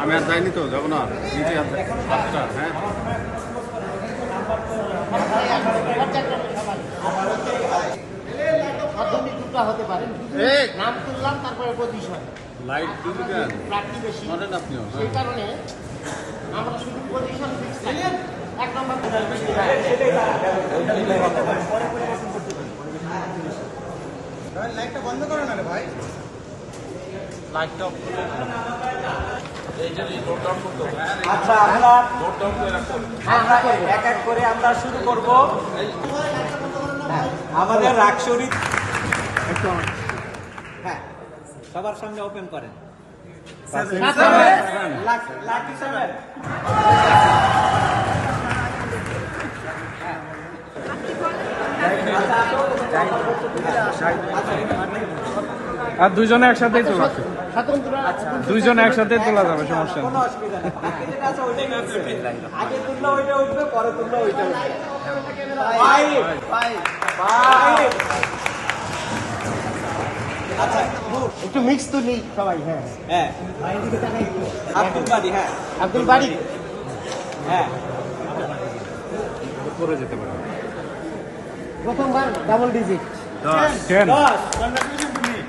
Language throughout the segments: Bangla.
আমি আর যাইনি তো যাব না। নিচে হ্যাঁ। নাম তুললাম তারপরে পজিশন লাইট বেশি। হ্যাঁ। কারণে আমরা শুধু পজিশন লাইটটা বন্ধ করো না রে ভাই। আচ্ছা আমরা এক এক করে আমরা শুরু করব হ্যাঁ, আমাদের হ্যাঁ সবার সামনে ওপেন করেন লাকি সেভেন আর দুইজনে একসাথেই তোলা। দুইজনে একসাথেই তোলা যাবে সমস্যা নেই। নেই. আচ্ছা. একটু মিক্স তুলি সবাই হ্যাঁ। হ্যাঁ। আব্দুল বাড়ি হ্যাঁ। আব্দুল বাড়ি। হ্যাঁ। করে যেতে পারে। প্রথমবার ডাবল ডিজিট টেন দশ।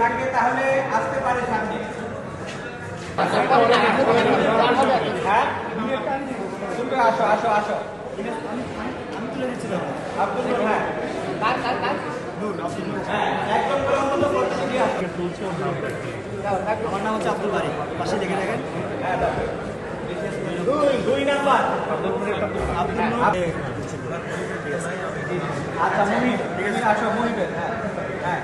থাকে তাহলে আসতে পারে সামনে। হ্যাঁ? আসো আসো আসো। আব্দুল হ্যাঁ হ্যাঁ আমার নাম হচ্ছে আব্দুল বাড়ি পাশে দেখে দেখেন। দুই দুই নাম্বার। আচ্ছা মুহিব আসো মুহিবের হ্যাঁ হ্যাঁ।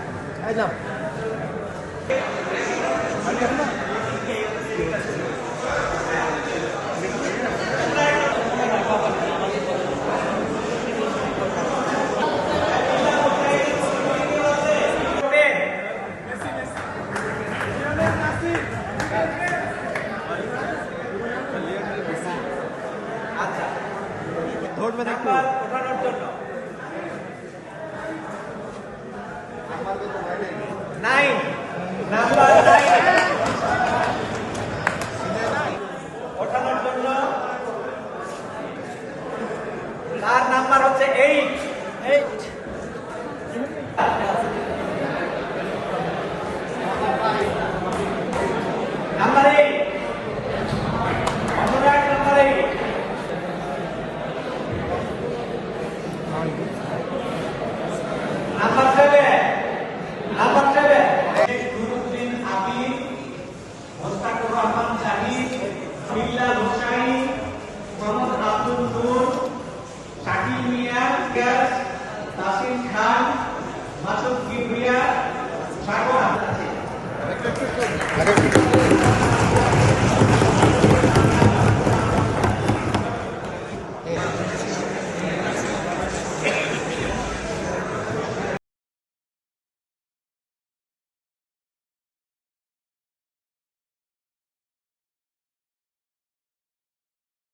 ওঠানোর জন্য। নাইন। ওঠানোর জন্য তার নাম্বার হচ্ছে এইট এইট মাসুদ কিবরিয়া সাগর আছে।